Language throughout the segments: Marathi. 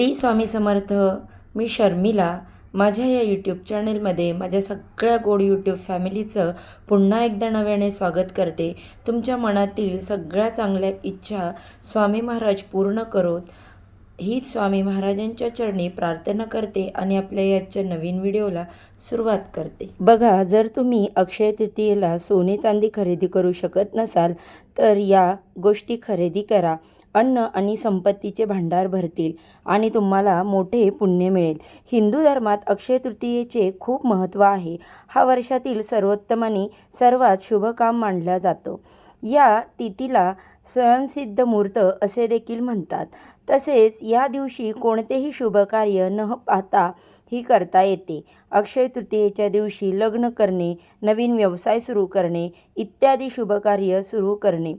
टी स्वामी समर्थ मी शर्मिला. माझ्या या यूट्यूब चॅनेलमध्ये माझ्या सगळ्या गोड यूट्यूब फॅमिलीचं पुन्हा एकदा नव्याने स्वागत करते. तुमच्या मनातील सगळ्या चांगल्या इच्छा स्वामी महाराज पूर्ण करोत. हीच स्वामी महाराजांच्या चरणी प्रार्थना करते आणि आपल्या याच्या नवीन व्हिडिओला सुरुवात करते. बघा जर तुम्ही अक्षय तृतीयेला सोने चांदी खरेदी करू शकत नसाल तर या गोष्टी खरेदी करा. अन्न आणि संपत्तीचे भांडार भरतील आणि तुम्हाला मोठे पुण्य मिळेल. हिंदू धर्मात अक्षय तृतीयेचे खूप महत्त्व आहे. हा वर्षातील सर्वोत्तम आणि सर्वात शुभ काम मानला जातो. या तिथीला स्वयंसिद्ध मूर्त असे देखील म्हणतात. तसेच या दिवशी कोणतेही शुभ कार्य न पाहता ही करता येते. अक्षय तृतीयेच्या दिवशी लग्न करणे नवीन व्यवसाय सुरू करणे इत्यादी शुभ कार्य सुरू करणे.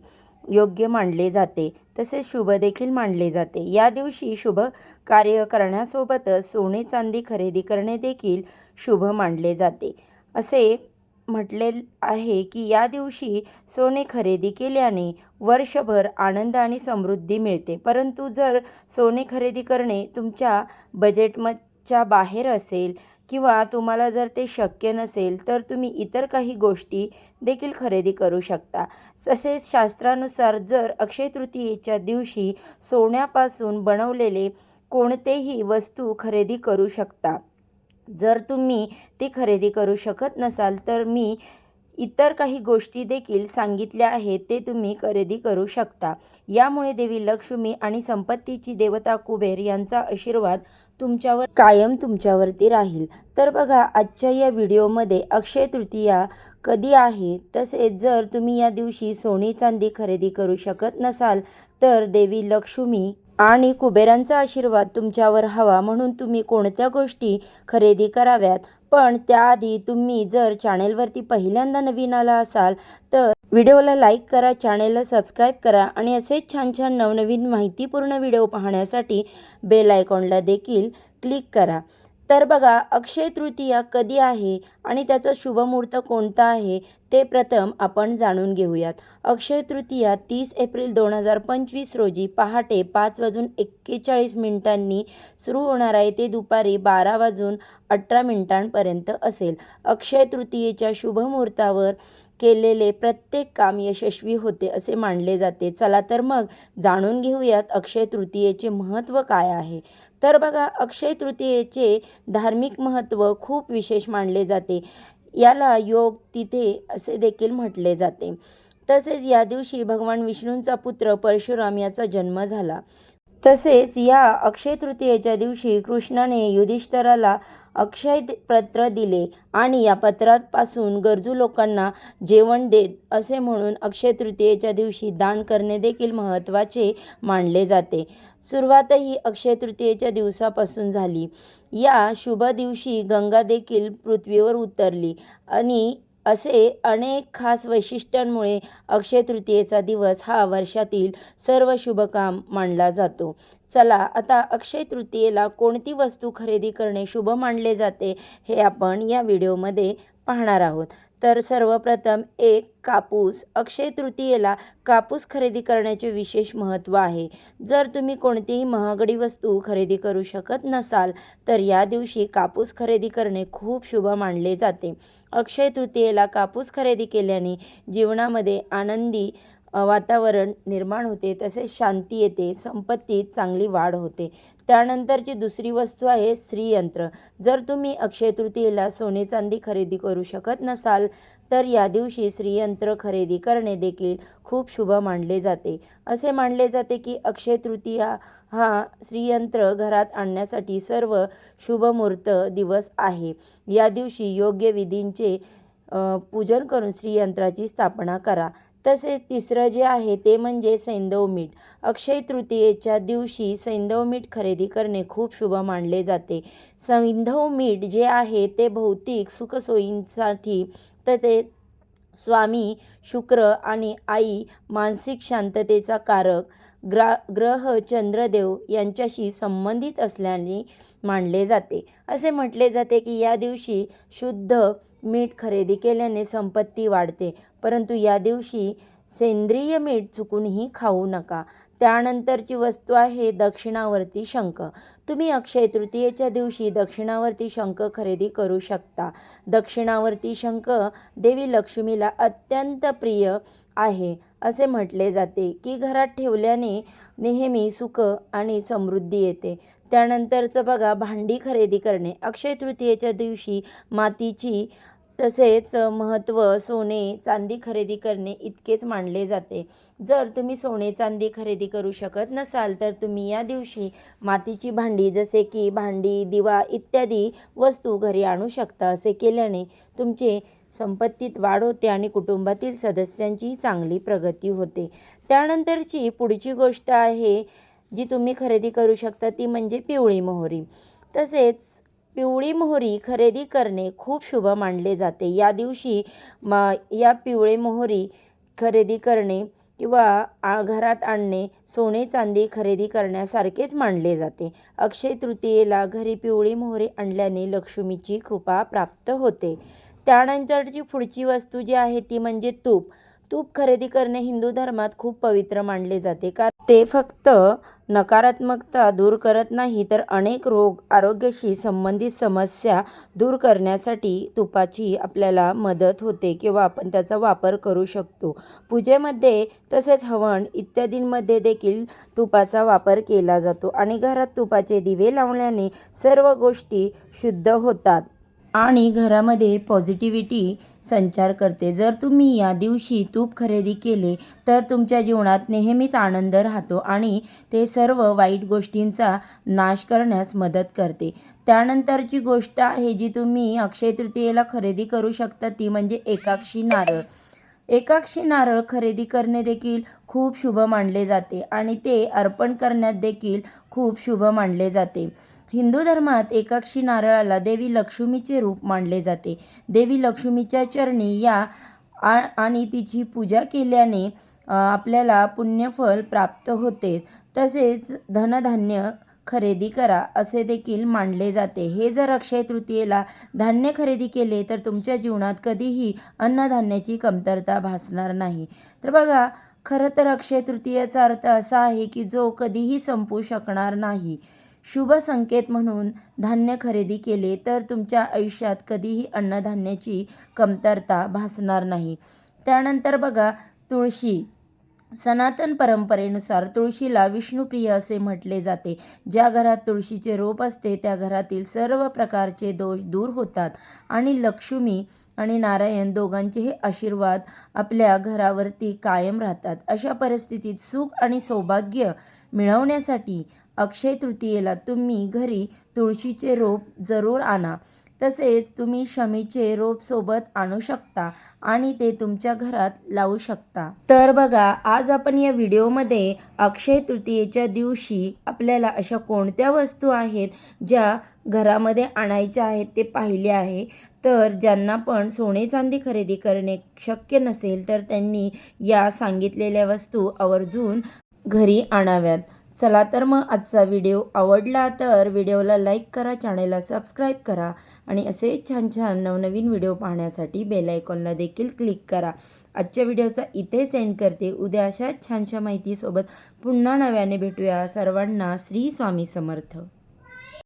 योग्य मानले जाते तसेच शुभ देखील मानले जाते. या दिवशी शुभ कार्य करण्यासोबतच सोने चांदी खरेदी करणे देखील शुभ मानले जाते. असे म्हटले आहे की या दिवशी सोने खरेदी केल्याने वर्षभर आनंद आणि समृद्धी मिळते. परंतु जर सोने खरेदी करणे तुमच्या बजेटमच्या बाहेर असेल किंवा तुम्हाला जर ते शक्य नसेल तर तुम्ही इतर काही गोष्टी देखील खरेदी करू शकता. तसेच शास्त्रानुसार जर अक्षय तृतीयेच्या दिवशी सोन्यापासून बनवलेले कोणतेही वस्तू खरेदी करू शकता. जर तुम्ही ती खरेदी करू शकत नसाल तर मी इतर काही गोष्टी देखील सांगितल्या आहेत ते तुम्ही खरेदी करू शकता. यामुळे देवी लक्ष्मी आणि संपत्तीची देवता कुबेर यांचा आशीर्वाद तुमच्यावर कायम तुमच्यावरती राहील. तर बघा आजच्या या व्हिडिओमध्ये अक्षय तृतीया कधी आहे? तसेच जर तुम्ही या दिवशी सोने चांदी खरेदी करू शकत नसाल तर देवी लक्ष्मी आणि कुबेरांचा आशीर्वाद तुमच्यावर हवा म्हणून तुम्ही कोणत्या गोष्टी खरेदी कराव्यात? पण त्याआधी तुम्ही जर चॅनेलवरती पहिल्यांदा नवीन आला असाल तर व्हिडिओला लाईक करा चॅनेलला सबस्क्राईब करा आणि असेच छान छान नवनवीन माहितीपूर्ण व्हिडिओ पाहण्यासाठी बेल आयकॉनला देखील क्लिक करा. तर बघा अक्षय तृतीया कधी आहे आणि त्याचा शुभमुहूर्त कोणता आहे ते प्रथम आपण जाणून घेऊयात. अक्षय तृतीया तीस एप्रिल दोन हजार पंचवीस रोजी पहाटे पाच वाजून एक्केचाळीस मिनिटांनी सुरू होणार आहे. ते दुपारी बारा वाजून अठरा मिनिटांपर्यंत असेल. अक्षय तृतीयेच्या शुभमुहूर्तावर केलेले प्रत्येक काम यशस्वी होते असे मानले जाते. चला तर मग जाणून घेऊयात अक्षय तृतीयेचे महत्त्व काय आहे. तर बघा अक्षय तृतीयेचे धार्मिक महत्त्व खूप विशेष मानले जाते. याला योग तिथे असे देखील म्हटले जाते. तसेच या दिवशी भगवान विष्णूंचा पुत्र परशुराम याचा जन्म झाला. तसेच या अक्षय तृतीयेच्या दिवशी कृष्णाने युधिष्ठराला अक्षय पत्र दिले आणि या पत्रापासून गरजू लोकांना जेवण देत असे म्हणून अक्षय तृतीयेच्या दिवशी दान करणे देखील महत्त्वाचे मानले जाते. सुरुवातही अक्षय तृतीयेच्या दिवसापासून झाली. या शुभ दिवशी गंगा देखील पृथ्वीवर उतरली आणि असे अनेक खास वैशिष्ट्यांमुळे अक्षय तृतीयेचा दिवस हा वर्षातील सर्व शुभ काम मानला जातो. चला आता अक्षय तृतीयेला कोणती वस्तू खरेदी करणे शुभ मानले जाते हे आपण या व्हिडिओमध्ये पाहणार आहोत. तर सर्वप्रथम एक कापूस. अक्षय तृतीयेला कापूस खरेदी करण्याचे विशेष महत्त्व आहे. जर तुम्ही कोणतीही महागडी वस्तू खरेदी करू शकत नसाल तर या दिवशी कापूस खरेदी करणे खूप शुभ मानले जाते. अक्षय तृतीयेला कापूस खरेदी केल्याने जीवनामध्ये आनंदी वातावरण निर्माण होते. तसेच शांती येते संपत्तीत चांगली वाढ होते. त्यानंतरची दुसरी वस्तू आहे स्त्रीयंत्र जर तुम्ही अक्षय तृतीयेला सोने चांदी खरेदी करू शकत नसाल तर या दिवशी स्त्रीयंत्र खरेदी करणे देखील खूप शुभ मानले जाते. असे मानले जाते की अक्षय तृतीया हा स्त्रीयंत्र घरात आणण्यासाठी सर्व शुभमुहूर्त दिवस आहे. या दिवशी योग्य विधींचे पूजन करून स्त्रीयंत्राची स्थापना करा. तसेच तिसरं जे आहे ते म्हणजे सैंदव मीठ. अक्षय तृतीयेच्या दिवशी सैंदव मीठ खरेदी करणे खूप शुभ मानले जाते. सैंधव मीठ जे आहे ते भौतिक सुखसोयींसाठी तसेच स्वामी शुक्र आणि आई मानसिक शांततेचा कारक ग्रा ग्रह चंद्रदेव यांच्याशी संबंधित असल्याने मानले जाते. असे म्हटले जाते की या दिवशी शुद्ध मीठ खरेदी केल्याने संपत्ती वाढते. परंतु या दिवशी सेंद्रिय मीठ चुकूनही खाऊ नका. त्यानंतरची वस्तू आहे दक्षिणावर्ती शंख. तुम्ही अक्षय तृतीयेच्या दिवशी दक्षिणावर्ती शंख खरेदी करू शकता. दक्षिणावर्ती शंख देवी लक्ष्मीला अत्यंत प्रिय आहे असे म्हटले जाते की घरात ठेवल्याने नेहमी सुख आणि समृद्धी येते. त्यानंतरचं बघा भांडी खरेदी करणे. अक्षय तृतीयेच्या दिवशी मातीची तसेच महत्त्व सोने चांदी खरेदी करणे इतकेच मानले जाते. जर तुम्ही सोने चांदी खरेदी करू शकत नसाल तर तुम्ही या दिवशी मातीची भांडी जसे की भांडी दिवा इत्यादी वस्तू घरी आणू शकता असे केल्याने तुमचे संपत्तीत वाढ होते आणि कुटुंबातील सदस्यांची चांगली प्रगती होते. त्यानंतरची पुढची गोष्ट आहे जी तुम्ही खरेदी करू शकता ती म्हणजे पिवळी मोहरी. तसेच पिवळी मोहरी खरेदी करणे खूप शुभ मानले जाते. या दिवशी म या पिवळी मोहरी खरेदी करणे किंवा आ घरात आणणे सोने चांदी खरेदी करण्यासारखेच मानले जाते. अक्षय तृतीयेला घरी पिवळी मोहरी आणल्याने लक्ष्मीची कृपा प्राप्त होते. त्यानंतरची पुढची वस्तू जी आहे ती म्हणजे तूप. तूप खरेदी करणे हिंदू धर्मात खूप पवित्र मानले जाते. कारण ते फक्त नकारात्मकता दूर करत नाही तर अनेक रोग आरोग्याशी संबंधित समस्या दूर करण्यासाठी तुपाची आपल्याला मदत होते किंवा आपण त्याचा वापर करू शकतो. पूजेमध्ये तसेच हवन इत्यादींमध्ये देखील तुपाचा वापर केला जातो आणि घरात तुपाचे दिवे लावल्याने सर्व गोष्टी शुद्ध होतात. आणि घरामध्ये पॉझिटिव्हिटी संचार करते. जर तुम्ही या दिवशी तूप खरेदी केले तर तुमच्या जीवनात नेहमीच आनंद राहतो आणि ते सर्व वाईट गोष्टींचा नाश करण्यास मदत करते. त्यानंतरची गोष्ट आहे जी तुम्ही अक्षय तृतीयेला खरेदी करू शकता ती म्हणजे एकाक्षी नारळ. एकाक्षी नारळ खरेदी करणे देखील खूप शुभ मानले जाते आणि ते अर्पण करण्यात देखील खूप शुभ मानले जाते. हिंदू धर्मात एकाक्षी नारळाला देवी लक्ष्मीचे रूप मानले जाते. देवी लक्ष्मीच्या चरणी या आ आणि तिची पूजा केल्याने आपल्याला पुण्यफल प्राप्त होते. तसेच धनधान्य खरेदी करा असे देखील मानले जाते. हे जर अक्षय तृतीयेला धान्य खरेदी केले तर तुमच्या जीवनात कधीही अन्नधान्याची कमतरता भासणार नाही. तर बघा खरं तर अक्षय तृतीयेचा अर्थ असा आहे की जो कधीही संपू शकणार नाही. शुभ संकेत म्हणून धान्य खरेदी केले तर तुमच्या आयुष्यात कधीही अन्नधान्याची कमतरता भासणार नाही. त्यानंतर बघा तुळशी. सनातन परंपरेनुसार तुळशीला विष्णुप्रिय असे म्हटले जाते. ज्या घरात तुळशीचे रोप असते त्या घरातील सर्व प्रकारचे दोष दूर होतात. आणि लक्ष्मी आणि नारायण दोघांचेही आशीर्वाद आपल्या घरावरती कायम राहतात. अशा परिस्थितीत सुख आणि सौभाग्य मिळवण्यासाठी अक्षय तृतीयेला तुम्ही घरी तुळशीचे रोप जरूर आणा. तसेच तुम्ही शमीचे रोप सोबत आणू शकता आणि ते तुमच्या घरात लावू शकता. तर बघा आज आपण या व्हिडिओमध्ये अक्षय तृतीयेच्या दिवशी आपल्याला अशा कोणत्या वस्तू आहेत ज्या घरामध्ये आणायच्या आहेत ते पाहिले आहे. तर ज्यांना पण सोने चांदी खरेदी करणे शक्य नसेल तर त्यांनी या सांगितलेल्या वस्तू आवर्जून घरी आणाव्यात. चला तर मग आजचा व्हिडिओ आवडला तर व्हिडिओला लाईक करा चॅनेलला सबस्क्राईब करा आणि असे छान छान नवनवीन व्हिडिओ पाहण्यासाठी बेल आयकॉनला देखील क्लिक करा. आजच्या व्हिडिओचा इथे सेंड करते. उद्या अशाच छानशा माहितीसोबत पुन्हा नव्याने भेटूया. सर्वांना श्री स्वामी समर्थ.